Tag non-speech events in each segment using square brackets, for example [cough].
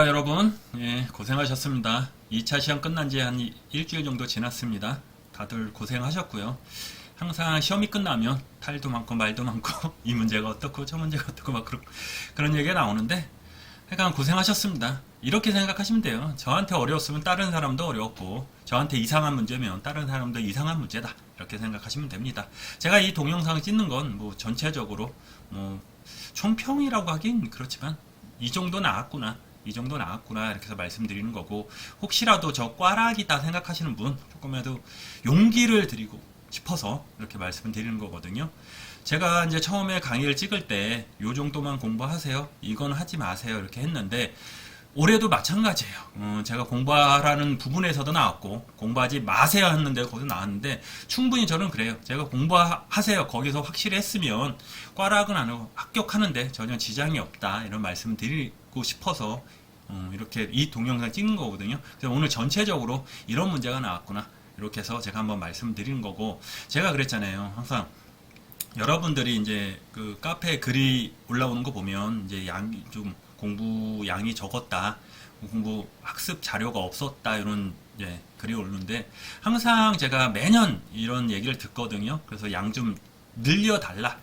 자, 여러분, 예, 고생하셨습니다. 2차 시험 끝난 지 한 일주일 정도 지났습니다. 다들 고생하셨고요. 항상 시험이 끝나면 탈도 많고 말도 많고 [laughs] 이 문제가 어떻고 저 문제가 어떻고 막 그런, 그런 얘기가 나오는데 하여간 고생하셨습니다. 이렇게 생각하시면 돼요. 저한테 어려웠으면 다른 사람도 어려웠고 저한테 이상한 문제면 다른 사람도 이상한 문제다. 이렇게 생각하시면 됩니다. 제가 이 동영상을 찍는 건 뭐 전체적으로 뭐 총평이라고 하긴 그렇지만 이 정도 나왔구나. 이 정도 나왔구나 이렇게 해서 말씀드리는 거고 혹시라도 저 꽈락이다 생각하시는 분 조금이라도 용기를 드리고 싶어서 이렇게 말씀을 드리는 거거든요. 제가 이제 처음에 강의를 찍을 때 요 정도만 공부하세요. 이건 하지 마세요. 이렇게 했는데 올해도 마찬가지예요. 어, 제가 공부하라는 부분에서도 나왔고 공부하지 마세요 했는데 거기서 나왔는데 충분히 저는 그래요. 제가 공부하세요. 거기서 확실히 했으면 꽈락은 안 하고 합격하는데 전혀 지장이 없다 이런 말씀 드리 고 싶어서 어, 이렇게 이 동영상 찍는 거거든요. 그래서 오늘 전체적으로 이런 문제가 나왔구나 이렇게 해서 제가 한번 말씀드리는 거고 제가 그랬잖아요. 항상 여러분들이 이제 그 카페에 글이 올라오는 거 보면 이제 양이 좀 공부 양이 적었다. 공부 학습 자료가 없었다 이런 이제 글이 오르는데 항상 제가 매년 이런 얘기를 듣거든요. 그래서 양 좀 늘려 달라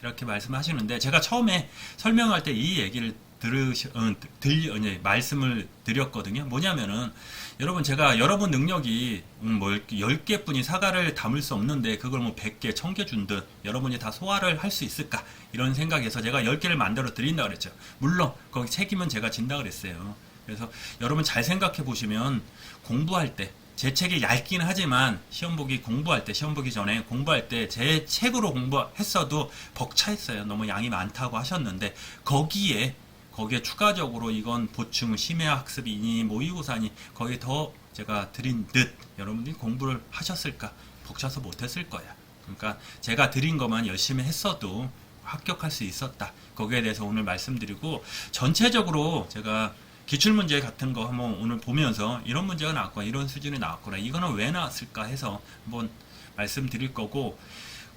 이렇게 말씀하시는데 제가 처음에 설명할 때 이 얘기를 들으시 어, 들려 이제 말씀을 드렸거든요. 뭐냐면은 여러분 제가 여러분 능력이 음, 뭐 10개 뿐이 사과를 담을 수 없는데 그걸 뭐 100개, 1000개 준 듯 여러분이 다 소화를 할 수 있을까? 이런 생각에서 제가 10개를 만들어 드린다 그랬죠. 물론 거기 책임은 제가 진다 그랬어요. 그래서 여러분 잘 생각해 보시면 공부할 때 제 책이 얇긴 하지만 시험 보기 공부할 때 시험 보기 전에 공부할 때 제 책으로 공부했어도 벅차했어요. 너무 양이 많다고 하셨는데 거기에 거기에 추가적으로 이건 보충 심야 학습이니 모의고사니 거기에 더 제가 드린 듯 여러분들이 공부를 하셨을까 벅차서 못했을 거야. 그러니까 제가 드린 것만 열심히 했어도 합격할 수 있었다. 거기에 대해서 오늘 말씀드리고 전체적으로 제가 기출문제 같은 거 한번 오늘 보면서 이런 문제가 나왔구나 이런 수준이 나왔구나 이거는 왜 나왔을까 해서 한번 말씀드릴 거고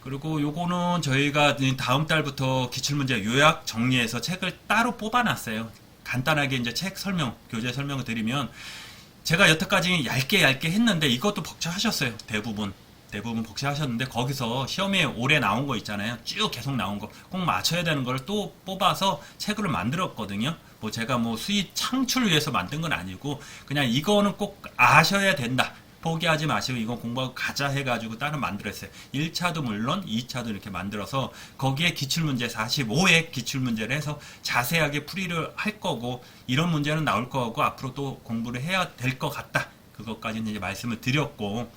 그리고 요거는 저희가 다음 달부터 기출문제 요약 정리해서 책을 따로 뽑아놨어요. 간단하게 이제 책 설명, 교재 설명을 드리면 제가 여태까지 얇게 얇게 했는데 이것도 벅차하셨어요. 대부분. 대부분 복시하셨는데 거기서 시험에 올해 나온 거 있잖아요. 쭉 계속 나온 거 꼭 맞춰야 되는 걸 또 뽑아서 책으로 만들었거든요. 뭐 제가 뭐 수익 창출 위해서 만든 건 아니고 그냥 이거는 꼭 아셔야 된다. 포기하지 마시고 이건 공부하고 가자 해가지고 따로 만들었어요. 1차도 물론 2차도 이렇게 만들어서 거기에 기출문제 45회 기출문제를 해서 자세하게 풀이를 할 거고 이런 문제는 나올 거고 앞으로 또 공부를 해야 될 것 같다. 그것까지는 이제 말씀을 드렸고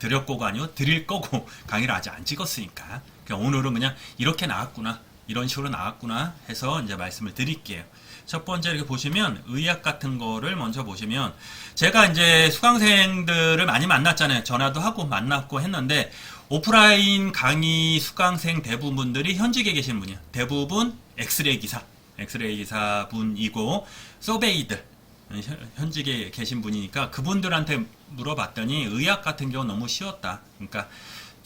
드렸고가 아니고 드릴 거고 [laughs] 강의를 아직 안 찍었으니까 그냥 오늘은 그냥 이렇게 나왔구나 이런 식으로 나왔구나 해서 이제 말씀을 드릴게요. 첫 번째 이렇게 보시면 의학 같은 거를 먼저 보시면 제가 이제 수강생들을 많이 만났잖아요. 전화도 하고 만났고 했는데 오프라인 강의 수강생 대부분들이 현직에 계신 분이에요. 대부분 엑스레이 기사, 엑스레이 기사 분이고 서베이들 현- 현직에 계신 분이니까 그분들한테 물어봤더니 의학 같은 경우 는 너무 쉬웠다. 그러니까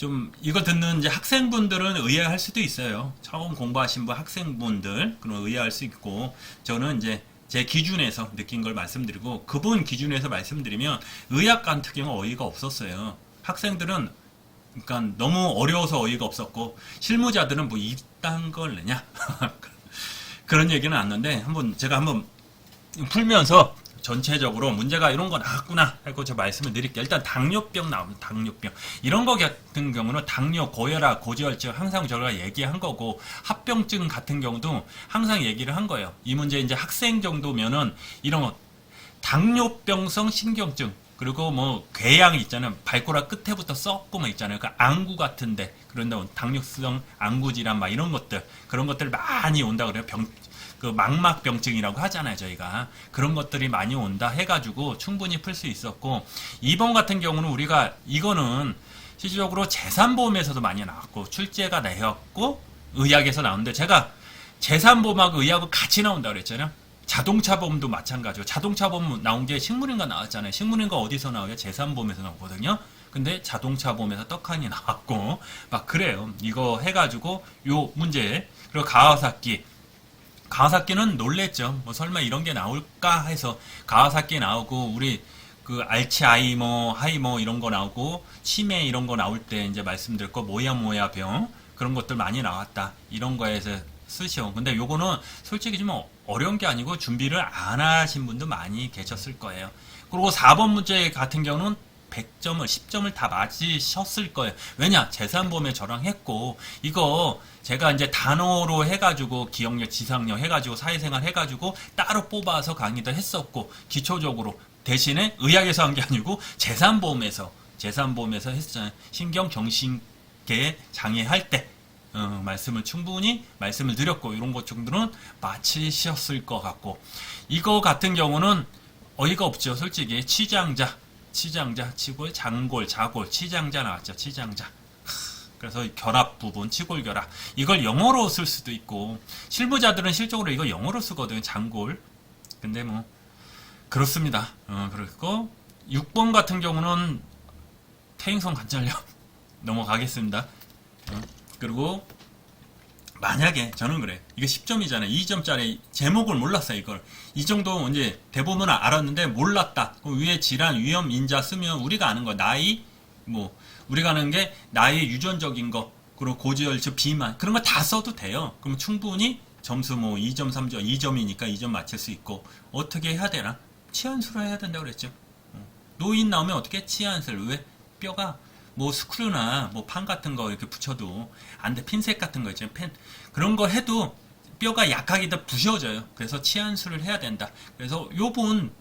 좀 이거 듣는 이제 학생분들은 의아할 수도 있어요. 처음 공부하신 분 학생분들 그런 의아할 수 있고 저는 이제 제 기준에서 느낀 걸 말씀드리고 그분 기준에서 말씀드리면 의학 같은 경우 어이가 없었어요. 학생들은 그러니까 너무 어려워서 어이가 없었고 실무자들은 뭐 이딴 걸 내냐 [laughs] 그런 얘기는 않는데 한번 제가 한번 풀면서 전체적으로 문제가 이런 거 나왔구나 하고 저 말씀을 드릴게요. 일단 당뇨병 나오면 당뇨병 이런 거 같은 경우는 당뇨, 고혈압, 고지혈증 항상 저희가 얘기한 거고 합병증 같은 경우도 항상 얘기를 한 거예요. 이 문제 이제 학생 정도면은 이런 거 당뇨병성 신경증 그리고 뭐 궤양 있잖아요. 발가락 끝에부터 썩고 막 있잖아요. 그 안구 같은데 그런다 당뇨성 안구 질환 막 이런 것들 그런 것들 많이 온다 그래요. 병 그 망막병증이라고 하잖아요, 저희가. 그런 것들이 많이 온다 해가지고 충분히 풀 수 있었고, 2번 같은 경우는 우리가 이거는 실질적으로 재산보험에서도 많이 나왔고, 출제가 내었고, 의학에서 나오는데, 제가 재산보험하고 의학은 같이 나온다 그랬잖아요. 자동차 보험도 마찬가지고, 자동차 보험 나온 게 식물인가 나왔잖아요. 식물인가 어디서 나와요? 재산보험에서 나오거든요. 근데 자동차 보험에서 떡하니 나왔고, 막 그래요. 이거 해가지고, 요 문제, 그리고 가와사키, 가와사키는 놀랬죠. 뭐 설마 이런 게 나올까 해서 가와사키 나오고 우리 그 알츠하이머, 하이머 이런 거 나오고 치매 이런 거 나올 때 이제 말씀드릴 거 모야 모야 병 그런 것들 많이 나왔다. 이런 거에서 쓰시오. 근데 요거는 솔직히 좀 어려운 게 아니고 준비를 안 하신 분도 많이 계셨을 거예요. 그리고 4번 문제 같은 경우는 100점을 10점을 다 맞으셨을 거예요. 왜냐? 재산보험에 저랑 했고 이거 제가 이제 단어로 해가지고 기억력, 지상력 해가지고 사회생활 해가지고 따로 뽑아서 강의도 했었고 기초적으로 대신에 의학에서 한 게 아니고 재산보험에서 재산보험에서 했잖아요. 신경 정신계 장애 할 때. 어, 말씀을 충분히 말씀을 드렸고 이런 것 정도는 마치셨을 것 같고 이거 같은 경우는 어이가 없죠 솔직히 치장자 치장자 치골 장골 자골 치장자 나왔죠 치장자. 그래서 이 결합 부분 치골 결합. 이걸 영어로 쓸 수도 있고 실무자들은 실적으로 이거 영어로 쓰거든요 장골. 근데 뭐 그렇습니다. 어, 그리고 6번 같은 경우는 퇴행성 관절염 [laughs] 넘어가겠습니다. 어, 그리고 만약에 저는 그래. 이거 10점이잖아요. 2점짜리 제목을 몰랐어요 이걸. 이 정도 이제 대부분은 알았는데 몰랐다. 그럼 위에 질환 위험 인자 쓰면 우리가 아는 거. 나이 뭐 우리가 아는 게 나이 유전적인 거. 그리고 고지혈증 비만. 그런 거 다 써도 돼요. 그럼 충분히 점수 뭐 2점 3점 2점이니까 2점 맞출 수 있고. 어떻게 해야 되나? 치안수를 해야 된다고 그랬죠. 어. 노인 나오면 어떻게? 치안술 왜? 뼈가 뭐 스크류나 뭐 판 같은 거 이렇게 붙여도 안 돼. 핀셋 같은 거 있잖아요. 펜 그런 거 해도 뼈가 약하게 더 부셔져요. 그래서 치안수를 해야 된다. 그래서 요번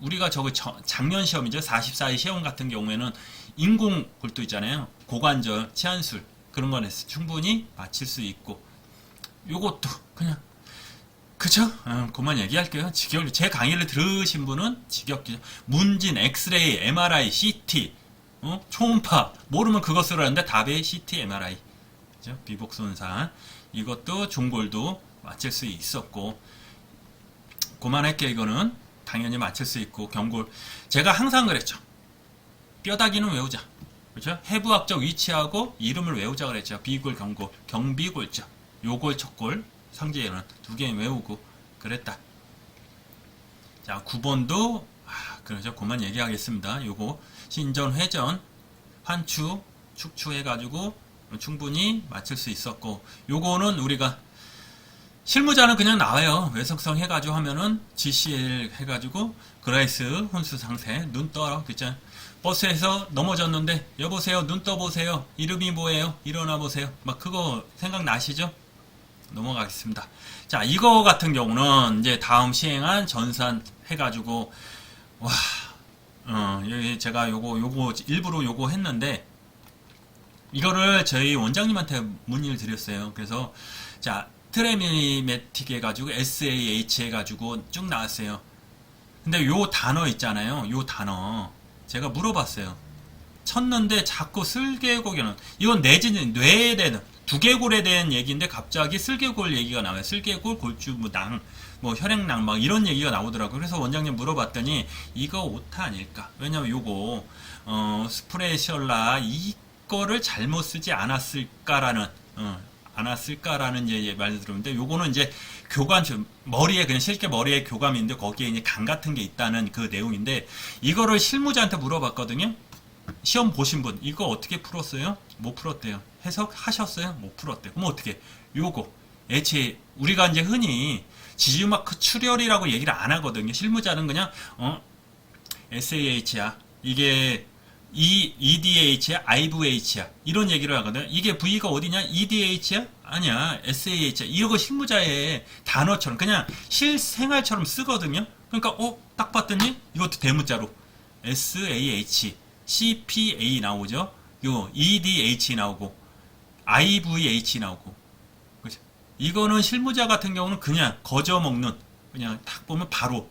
우리가 저거 저- 작년 시험이죠. 44회 시험 같은 경우에는 인공 골도 있잖아요. 고관절 치안술 그런 건 해서 충분히 맞힐 수 있고 요것도 그냥 그죠? 어, 그만 얘기할게요. 직역, 제 강의를 들으신 분은 직역기죠. 문진, 엑스레이, MRI, CT, 어? 초음파 모르면 그거 쓰라는데 답이 CT, MRI. 그죠? 비복 손상 이것도 중골도 맞힐 수 있었고 그만할게 이거는 당연히 맞힐 수 있고 경골 제가 항상 그랬죠. 뼈다귀는 외우자. 그렇죠? 해부학적 위치하고 이름을 외우자 그랬죠. 비골, 경골, 경비골죠. 요골, 척골, 상제에는 두 개 외우고 그랬다. 자, 9번도 아, 그러죠. 그만 얘기하겠습니다. 요거 신전, 회전, 환추, 축추 해 가지고 충분히 맞출 수 있었고 요거는 우리가 실무자는 그냥 나와요. 외석성 해가지고 하면은 GCL 해가지고 그라이스 혼수 상태 눈 떠라 그죠? 버스에서 넘어졌는데 여보세요 눈 떠보세요 이름이 뭐예요 일어나 보세요 막 그거 생각나시죠? 넘어가겠습니다. 자 이거 같은 경우는 이제 다음 시행한 전산 해가지고 와 어, 여기 제가 요거 요거 일부러 요거 했는데 이거를 저희 원장님한테 문의를 드렸어요. 그래서 자 트레미매틱 해가지고 SAH 해가지고 쭉 나왔어요. 근데 요 단어 있잖아요. 요 단어 제가 물어봤어요. 쳤는데 자꾸 슬개골에는 이건 내진 뇌에 대한 두개골에 대한 얘기인데 갑자기 슬개골 얘기가 나와요. 슬개골, 골주, 뭐 낭, 뭐 혈액낭 막 이런 얘기가 나오더라고요. 그래서 원장님 물어봤더니 이거 오타 아닐까? 왜냐면 요거 어 스프레셜라 이거를 잘못 쓰지 않았을까라는 어 않았을까라는 이제 말을 들었는데 요거는 이제 교감 좀 머리에 그냥 실제 머리에 교감인데 거기에 이제 간 같은 게 있다는 그 내용인데 이거를 실무자한테 물어봤거든요. 시험 보신 분 이거 어떻게 풀었어요? 못 풀었대요. 해석하셨어요? 못 풀었대요. 그럼 어떻게? 요거 애초에 우리가 이제 흔히 지지마크 출혈이라고 얘기를 안 하거든요. 실무자는 그냥 어 SAH야 이게 E, EDH야, IVH야 이런 얘기를 하거든. 이게 V가 어디냐? EDH야? 아니야, SAH야. 이거 실무자의 단어처럼 그냥 실생활처럼 쓰거든요. 그러니까 어, 딱 봤더니 이것도 대문자로 SAH, CPA 나오죠. 요 EDH 나오고 IVH 나오고. 이거는 실무자 같은 경우는 그냥 거저 먹는 그냥 딱 보면 바로.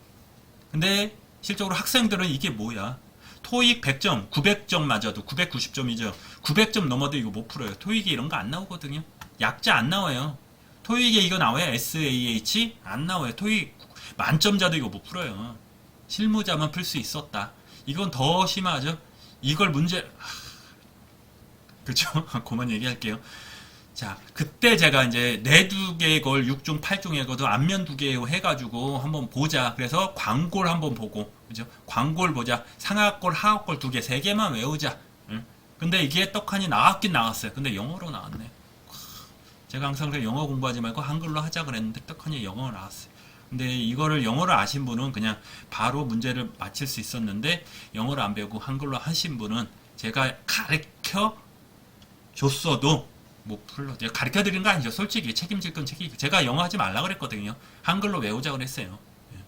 근데 실적으로 학생들은 이게 뭐야? 토익 100점, 900점 맞아도 990점이죠. 900점 넘어도 이거 못 풀어요. 토익에 이런 거 안 나오거든요. 약자 안 나와요. 토익에 이거 나와요? SAH? 안 나와요. 토익 만점자도 이거 못 풀어요. 실무자만 풀 수 있었다. 이건 더 심하죠. 이걸 문제, 그쵸? [laughs] 그만 얘기할게요. 자, 그때 제가 이제 네두 개의 걸 6중, 8중에 거도 앞면 두개 해가지고 한번 보자. 그래서 광고를 한번 보고, 그죠? 광고를 보자. 상하골, 하하골 두 개, 세 개만 외우자. 응? 근데 이게 떡하니 나왔긴 나왔어요. 근데 영어로 나왔네. 제가 항상 그래 영어 공부하지 말고 한글로 하자 그랬는데 떡하니 영어로 나왔어요. 근데 이거를 영어를 아신 분은 그냥 바로 문제를 맞힐 수 있었는데 영어를 안 배우고 한글로 하신 분은 제가 가르쳐 줬어도 못 풀러 제가 가르쳐 드린 거 아니죠. 솔직히 책임질 건 책임 제가 영어 하지 말라 그랬거든요. 한글로 외우자 그랬어요. 예.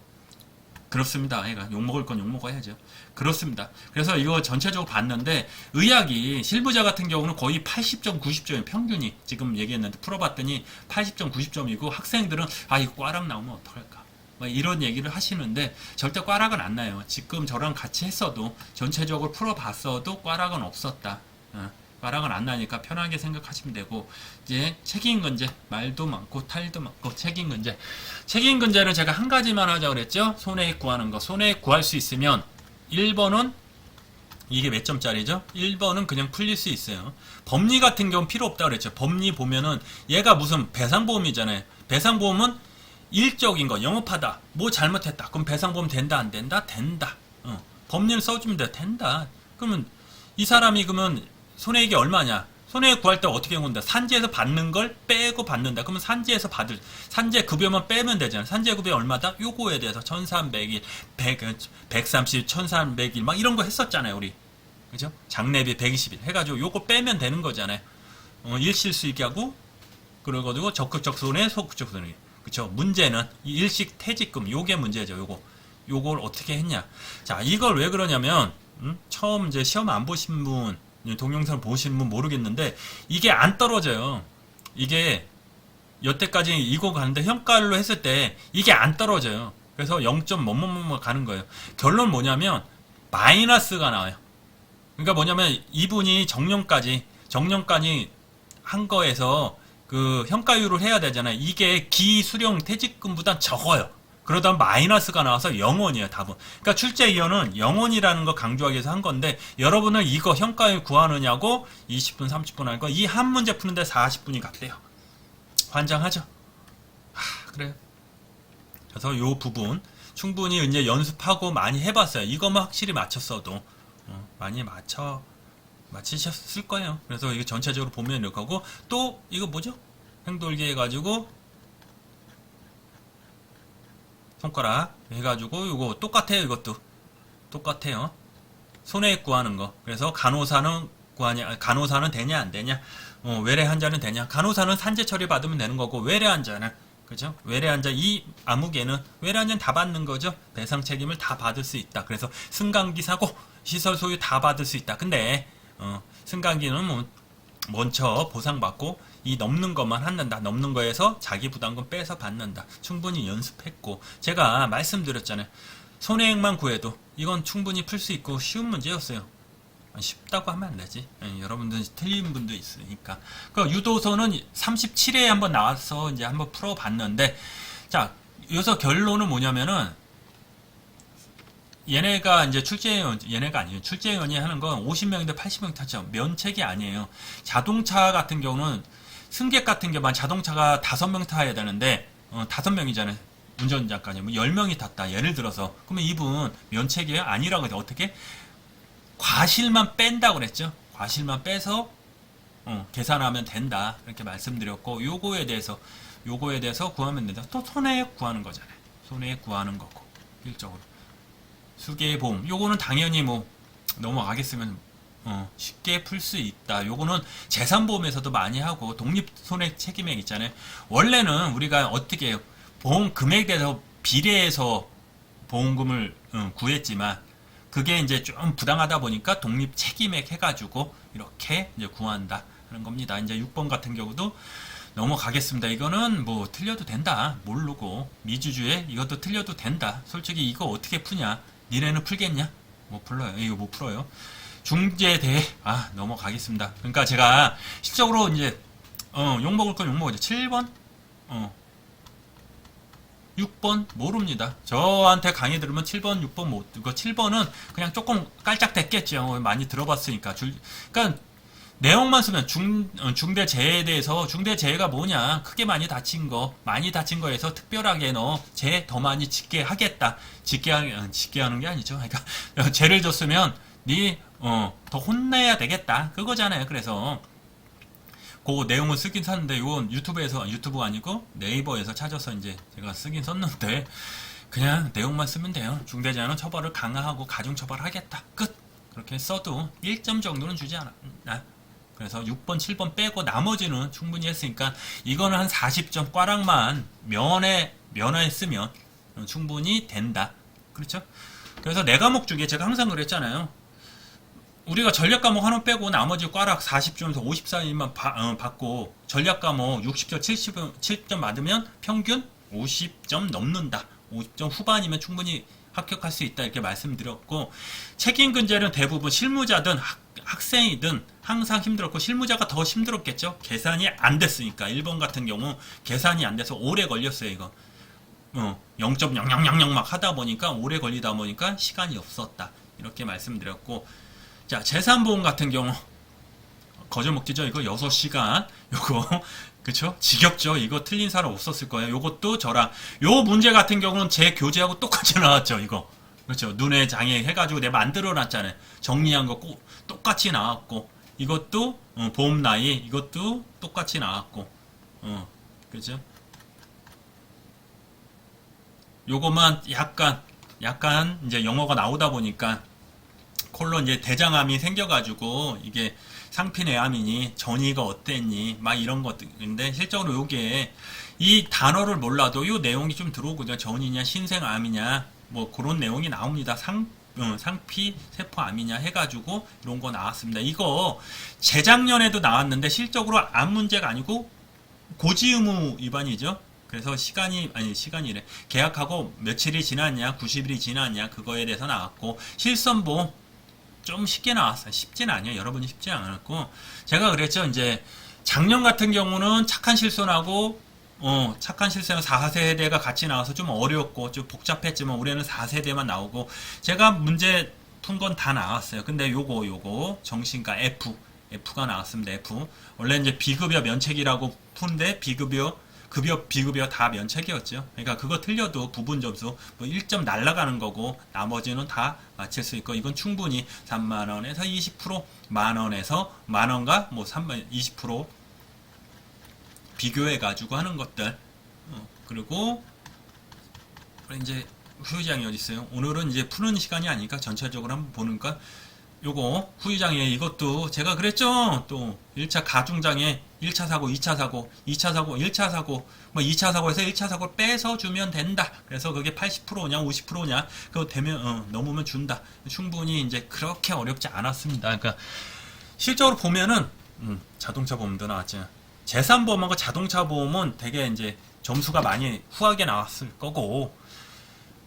그렇습니다. 얘가 욕 먹을 건 욕 먹어야죠. 그렇습니다. 그래서 이거 전체적으로 봤는데 의학이 실무자 같은 경우는 거의 80점 90점이 평균이 지금 얘기했는데 풀어봤더니 80점 90점이고 학생들은 아 이거 꽈락 나오면 어떡할까? 막 이런 얘기를 하시는데 절대 꽈락은 안 나요. 지금 저랑 같이 했어도 전체적으로 풀어봤어도 꽈락은 없었다. 어. 꽈락은 안 나니까 편하게 생각하시면 되고 이제 책임근제 말도 많고 탈도 많고 책임근제 책임근제는 제가 한 가지만 하자 그랬죠 손해액 구하는 거 손해액 구할 수 있으면 1번은 이게 몇 점짜리죠? 1번은 그냥 풀릴 수 있어요. 법리 같은 경우는 필요 없다 그랬죠. 법리 보면은 얘가 무슨 배상보험이잖아요. 배상보험은 일적인 거 영업하다. 뭐 잘못했다. 그럼 배상보험 된다 안 된다? 된다. 어. 법리를 써주면 돼. 된다. 그러면 이 사람이 그러면 손해액이 얼마냐? 손해액 구할 때 어떻게 한건데 산지에서 받는 걸 빼고 받는다. 그러면 산지에서 받을 산재 급여만 빼면 되잖아. 산재 급여 얼마다? 요거에 대해서 1300일, 100, 130, 1300일 막 이런 거 했었잖아요, 우리. 그죠? 장례비 120일 해 가지고 요거 빼면 되는 거잖아요. 어, 일실 수익 하고 그러고 적극적 손해, 소극적 손해. 그쵸? 문제는 이 일식 퇴직금 요게 문제죠, 요거. 요걸 어떻게 했냐? 자, 이걸 왜 그러냐면 음? 처음 이제 시험 안 보신 분 동영상 보신 분 모르겠는데 이게 안 떨어져요. 이게 여태까지 이거 가는데 현가로 했을 때 이게 안 떨어져요. 그래서 0점 뭐뭐뭐 가는 거예요. 결론 뭐냐면 마이너스가 나와요. 그러니까 뭐냐면 이분이 정년까지 정년까지 한 거에서 그 현가율을 해야 되잖아요. 이게 기수령 퇴직금보다 적어요. 그러다 마이너스가 나와서 0원이에요, 답은. 그러니까 출제 이연은 0원이라는 거 강조하기 위해서 한 건데, 여러분은 이거 현가율 구하느냐고 20분, 30분 하니까 이한 문제 푸는데 40분이 갔대요. 환장하죠? 아, 그래요. 그래서 요 부분 충분히 이제 연습하고 많이 해봤어요. 이것만 확실히 맞췄어도 어, 많이 맞춰 맞히셨을 거예요. 그래서 이거 전체적으로 보면 이렇게 하고 또 이거 뭐죠? 행돌기 해가지고 손가락 해가지고 이거 똑같아요. 이것도 똑같아요. 손해액 구하는 거. 그래서 간호사는 구하냐, 간호사는 되냐 안 되냐, 어, 외래 환자는 되냐. 간호사는 산재 처리 받으면 되는 거고 외래 환자는 그죠? 외래 환자 이 암흑에는 외래 환자는 다 받는 거죠. 배상 책임을 다 받을 수 있다. 그래서 승강기 사고 시설 소유 다 받을 수 있다. 근데 어, 승강기는 뭐 먼저 보상받고 이 넘는 것만 한다. 넘는 거에서 자기 부담금 빼서 받는다. 충분히 연습했고 제가 말씀드렸잖아요. 손해액만 구해도 이건 충분히 풀 수 있고 쉬운 문제였어요. 쉽다고 하면 안 되지. 예, 여러분들 틀린 분도 있으니까. 그 유도선은 37회에 한번 나와서 이제 한번 풀어봤는데, 자 여기서 결론은 뭐냐면은 얘네가 이제 출제위원, 얘네가 아니에요. 출제위원이 하는 건 50명인데 80명 타죠. 면책이 아니에요. 자동차 같은 경우는 승객 같은 경우만 자동차가 5명 타야 되는데, 어, 5명이잖아요. 운전자까지. 뭐 10명이 탔다. 예를 들어서. 그러면 이분 면책이 아니라고 해요. 어떻게? 과실만 뺀다고 그랬죠. 과실만 빼서 어, 계산하면 된다. 이렇게 말씀드렸고 요거에 대해서 요거에 대해서 구하면 된다. 또 손해액 구하는 거잖아요. 손해액 구하는 거고 일적으로 수계보험 요거는 당연히 뭐 넘어가겠으면 어, 쉽게 풀 수 있다. 요거는 재산보험에서도 많이 하고 독립손해 책임액 있잖아요. 원래는 우리가 어떻게? 보험 금액에 대해서 비례해서 보험금을 어, 구했지만 그게 이제 좀 부당하다 보니까 독립 책임액 해가지고 이렇게 이제 구한다 하는 겁니다. 이제 6번 같은 경우도 넘어가겠습니다. 이거는 뭐 틀려도 된다. 모르고 미주주에 이것도 틀려도 된다. 솔직히 이거 어떻게 푸냐? 니네는 풀겠냐? 못 풀어요. 이거 못 풀어요. 중재대회 아 넘어가겠습니다. 그러니까 제가 실적으로 이제 어, 욕 먹을 건 욕 먹어죠. 7번 어 6번 모릅니다. 저한테 강의 들으면 7번, 6번 못, 그 7번은 그냥 조금 깔짝 됐겠죠. 많이 들어봤으니까. 줄, 그러니까 내용만 쓰면 중, 어, 중대재해에 대해서 중대재해가 뭐냐 크게 많이 다친 거 많이 다친 거에서 특별하게 너죄더 많이 짓게 하겠다 짓게, 하, 어, 짓게 하는 게 아니죠 그러니까 [laughs] 죄를 졌으면 네 어 더 혼내야 되겠다 그거잖아요 그래서 그 내용을 쓰긴 샀는데 이건 유튜브에서 유튜브가 아니고 네이버에서 찾아서 이제 제가 쓰긴 썼는데 그냥 내용만 쓰면 돼요 중대재해는 처벌을 강화하고 가중 처벌하겠다 끝 그렇게 써도 1점 정도는 주지 않아 그래서 6번, 7번 빼고 나머지는 충분히 했으니까 이거는 한 40점 꽈락만 면에 면허했으면 충분히 된다. 그렇죠? 그래서 네 과목 중에 제가 항상 그랬잖아요. 우리가 전략 과목 하나 빼고 나머지 꽈락 40점에서 54점만 받고 전략 과목 60점, 70점, 70점 받으면 평균 50점 넘는다. 50점 후반이면 충분히 합격할 수 있다 이렇게 말씀드렸고 책임 근절은 대부분 실무자든 학, 학생이든 항상 힘들었고 실무자가 더 힘들었겠죠. 계산이 안 됐으니까 1번 같은 경우 계산이 안 돼서 오래 걸렸어요 이거. 어, 0.0000막 하다 보니까 오래 걸리다 보니까 시간이 없었다 이렇게 말씀드렸고 자 재산보험 같은 경우 거저먹기죠? 이거 6시간. [laughs] 요거 그쵸? 지겹죠? 이거 틀린 사람 없었을 거예요. 요것도 저랑. 요 문제 같은 경우는 제 교재하고 똑같이 [laughs] 나왔죠 이거. 그렇죠 눈에 장애 해가지고 내가 만들어 놨잖아요. 정리한 거 꼭 똑같이 나왔고. 이것도 어, 보험 나이 이것도 똑같이 나왔고. 어 그죠? 요것만 약간 약간 이제 영어가 나오다 보니까 콜로 이제 대장암이 생겨가지고 이게 상피내암이니 전이가 어땠니 막 이런 것들인데 실적으로 요게 이 단어를 몰라도 요 내용이 좀 들어오거든요. 전이냐 신생암이냐 뭐 그런 내용이 나옵니다. 상 어, 상피 세포암이냐 해가지고 이런 거 나왔습니다. 이거 재작년에도 나왔는데 실적으로 암 문제가 아니고 고지 의무 위반이죠. 그래서 시간이 아니 시간이래. 계약하고 며칠이 지났냐 90일이 지났냐 그거에 대해서 나왔고 실선보험 좀 쉽게 나왔어요. 쉽진 아니에요. 여러분이 쉽지 않았고. 제가 그랬죠. 이제 작년 같은 경우는 착한 실손하고 어 착한 실손 4세대가 같이 나와서 좀 어려웠고 좀 복잡했지만 올해는 4세대만 나오고 제가 문제 푼 건 다 나왔어요. 근데 요거 요거 정신과 F F가 나왔습니다. F. 원래 이제 비급여 면책이라고 푼데 비급여 급여 비급여 다 면책이었죠. 그러니까 그거 틀려도 부분 점수 뭐 1점 날라가는 거고 나머지는 다 맞힐 수 있고 이건 충분히 3만 원에서 20%만 원에서 만 원과 뭐 3만 20% 비교해 가지고 하는 것들 어, 그리고 이제 후유장이 어디 있어요? 오늘은 이제 푸는 시간이 아니니까 전체적으로 한번 보니까 요거 후유장애 이것도 제가 그랬죠. 또 1차 가중장애 1차 사고 2차 사고 2차 사고 1차 사고 뭐 2차 사고에서 1차 사고를 빼서 주면 된다. 그래냐 그게 80%냐 50%냐 그거 되면 어, 넘으면 준다. 충분히 이제 그렇게 어렵지 않았습니다. 그러니까 실적으로 보면은 음, 자동차 보험도 나왔죠 재산 보험하고 자동차 보험은 되게 이제 점수가 많이 후하게 나왔을 거고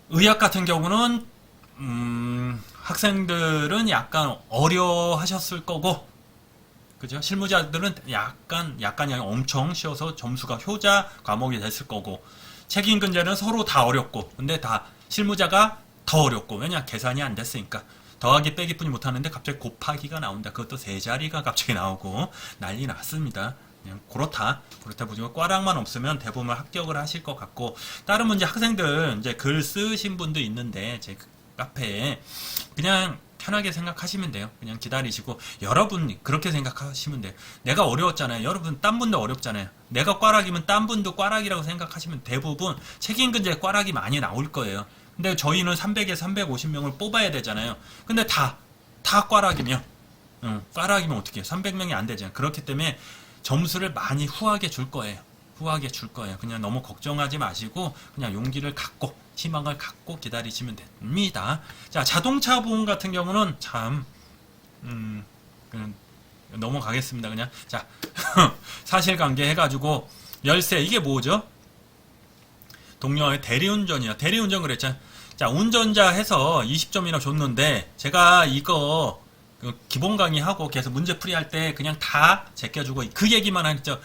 의학 같은 경우는 음, 학생들은 약간 어려하셨을 거고, 그죠? 실무자들은 약간, 약간이 아니라 엄청 쉬워서 점수가 효자 과목이 됐을 거고, 책임 근제는 서로 다 어렵고, 근데 다 실무자가 더 어렵고, 왜냐? 계산이 안 됐으니까. 더하기 빼기 뿐이 못하는데 갑자기 곱하기가 나온다. 그것도 세 자리가 갑자기 나오고, 난리 났습니다. 그냥 그렇다. 그렇다 보지만 꽈락만 없으면 대부분 합격을 하실 것 같고, 다른 문제 학생들 이제 글 쓰신 분도 있는데, 제 카페에 그냥 편하게 생각하시면 돼요. 그냥 기다리시고 여러분 그렇게 생각하시면 돼요. 내가 어려웠잖아요. 여러분 딴 분도 어렵잖아요. 내가 꽈락이면 딴 분도 꽈락이라고 생각하시면 대부분 책임 근제 꽈락이 많이 나올 거예요. 근데 저희는 300에 350명을 뽑아야 되잖아요. 근데 다 다 꽈락이면 응, 꽈락이면 어떻게 해요? 300명이 안 되잖아요. 그렇기 때문에 점수를 많이 후하게 줄 거예요. 후하게 줄 거예요. 그냥 너무 걱정하지 마시고 그냥 용기를 갖고 희망을 갖고 기다리시면 됩니다. 자, 자동차 보험 같은 경우는 참, 음, 넘어가겠습니다. 그냥. 자, [laughs] 사실관계 해가지고, 열쇠, 이게 뭐죠? 동료의 대리운전이야. 대리운전 그랬잖아. 자, 운전자 해서 20점이나 줬는데, 제가 이거, 그 기본 강의하고 계속 문제 풀이할 때 그냥 다 제껴주고, 그 얘기만 하죠.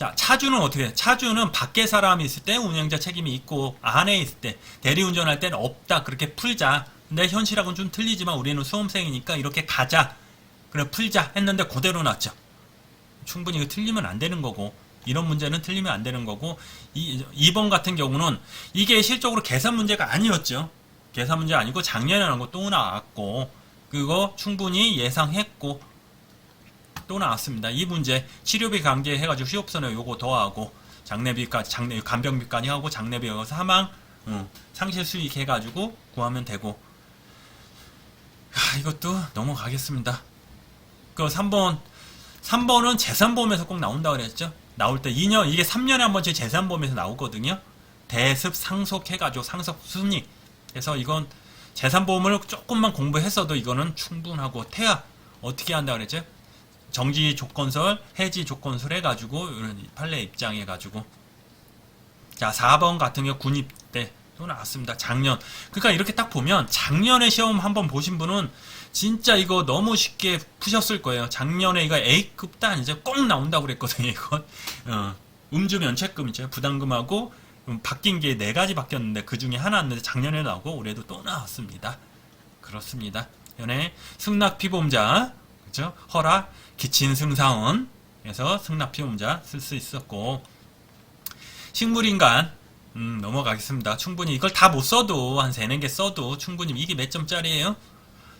자, 차주는 어떻게 해? 차주는 밖에 사람이 있을 때 운행자 책임이 있고 안에 있을 때 대리운전할 때는 없다. 그렇게 풀자. 근데 현실하고는 좀 틀리지만 우리는 수험생이니까 이렇게 가자. 그래 풀자 했는데 그대로 났죠. 충분히 이거 틀리면 안 되는 거고 이런 문제는 틀리면 안 되는 거고 이 2번 같은 경우는 이게 실적으로 계산 문제가 아니었죠. 계산 문제 아니고 작년에 나온 거 또 나왔고 그거 충분히 예상했고 또 나왔습니다. 이 문제 치료비 강제 해가지고 휴업선에 요거 더하고 장례비까지 장례 간병비까지 하고 장례비 여기 사망 어, 상실 수익 해가지고 구하면 되고 아, 이것도 넘어가겠습니다. 그 3번 3번은 재산보험에서 꼭 나온다 그랬죠. 나올 때 2년 이게 3년에 한 번씩 재산보험에서 나오거든요. 대습 상속해가지고 상속 순익. 그래서 이건 재산보험을 조금만 공부했어도 이거는 충분하고 태아 어떻게 한다 그랬죠? 정지 조건설, 해지 조건설 해가지고 이런 판례 입장해가지고 자 4번 같은 경우 군입 때 또 나왔습니다. 작년. 그러니까 이렇게 딱 보면 작년에 시험 한번 보신 분은 진짜 이거 너무 쉽게 푸셨을 거예요. 작년에 이거 A급 단 이제 꼭 나온다고 그랬거든요. 이건 어, 음주 면책금 있죠. 부담금하고 음, 바뀐 게 네 가지 바뀌었는데 그 중에 하나였는데 작년에 나오고 올해도 또 나왔습니다. 그렇습니다. 연애 승낙 피보험자 그죠? 허락 기친 승사원 에서 승낙 피보험자 쓸 수 있었고 식물인간 음, 넘어가겠습니다. 충분히 이걸 다 못 써도 한 세네 개 써도 충분히 이게 몇 점짜리예요?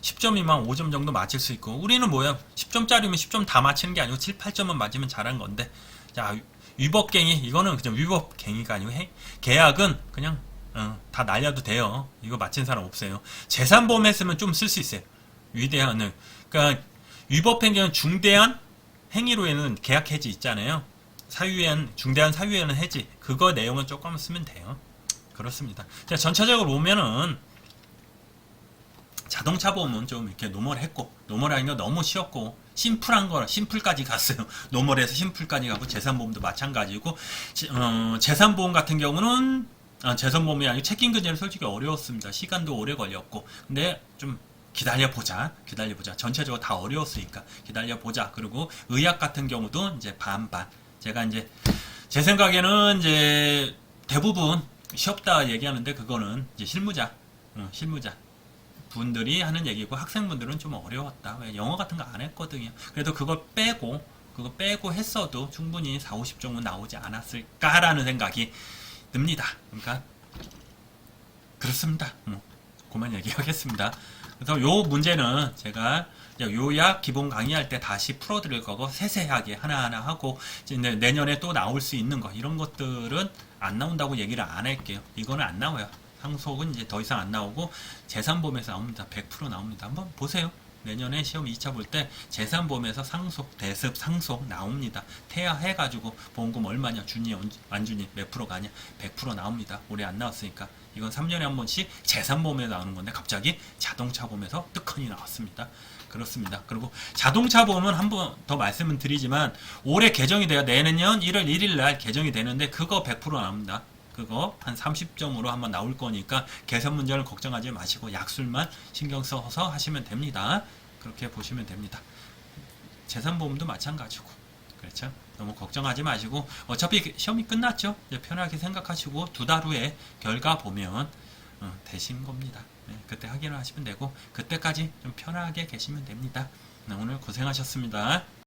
10점 이면 5점 정도 맞을 수 있고 우리는 뭐야 10점짜리면 10점 다 맞히는 게 아니고 7, 8점만 맞으면 잘한 건데 자 위법갱이 이거는 그냥 위법갱이가 아니고 해, 계약은 그냥 어, 다 날려도 돼요. 이거 맞힌 사람 없어요. 재산보험 했으면 좀 쓸 수 있어요. 위대한은 그러니까 위법 행위는 중대한 행위로에는 계약 해지 있잖아요. 사유엔 중대한 사유에는 해지. 그거 내용은 조금 쓰면 돼요. 그렇습니다. 자 전체적으로 보면은 자동차 보험은 좀 이렇게 노멀했고 노멀하기가 너무 쉬웠고 심플한 거라 심플까지 갔어요. [laughs] 노멀에서 심플까지 가고 재산보험도 마찬가지고. 지- 어, 재산보험 같은 경우는 아, 재산보험이 아니고 책임근제는 솔직히 어려웠습니다. 시간도 오래 걸렸고. 근데 좀 기다려 보자, 기다려 보자. 전체적으로 다 어려웠으니까 기다려 보자. 그리고 의학 같은 경우도 이제 반반. 제가 이제 제 생각에는 이제 대부분 쉬웠다 얘기하는데 그거는 이제 실무자, 어, 실무자. 분들이 하는 얘기고 학생분들은 좀 어려웠다. 왜 영어 같은 거 안 했거든요. 그래도 그걸 빼고 그거 빼고 했어도 충분히 4, 50점은 나오지 않았을까라는 생각이 듭니다. 그러니까 그렇습니다. 뭐 그만 얘기하겠습니다. 그래서 요 문제는 제가 요약 기본 강의할 때 다시 풀어드릴 거고 세세하게 하나하나 하고 이제 내- 내년에 또 나올 수 있는 거 이런 것들은 안 나온다고 얘기를 안 할게요. 이거는 안 나와요. 상속은 이제 더 이상 안 나오고 재산보험에서 나옵니다. 100% 나옵니다. 한번 보세요. 내년에 시험 2차 볼 때 재산보험에서 상속, 대습, 상속 나옵니다. 태아해가지고 보험금 얼마냐, 주니, 안 주니, 몇 프로 가냐, 100% 나옵니다. 올해 안 나왔으니까. 이건 3년에 한 번씩 재산보험에 나오는 건데 갑자기 자동차 보험에서 뜨커니 나왔습니다. 그렇습니다. 그리고 자동차 보험은 한 번 더 말씀을 드리지만 올해 개정이 돼요. 내년 1월 1일 날 개정이 되는데 그거 100% 나옵니다. 그거 한 30점으로 한번 나올 거니까 개선 문제를 걱정하지 마시고 약술만 신경 써서 하시면 됩니다. 그렇게 보시면 됩니다. 재산보험도 마찬가지고 그렇죠? 너무 걱정하지 마시고 어차피 시험이 끝났죠. 편하게 생각하시고 두 달 후에 결과 보면 어, 되신 겁니다. 네, 그때 확인을 하시면 되고 그때까지 좀 편하게 계시면 됩니다. 네, 오늘 고생하셨습니다.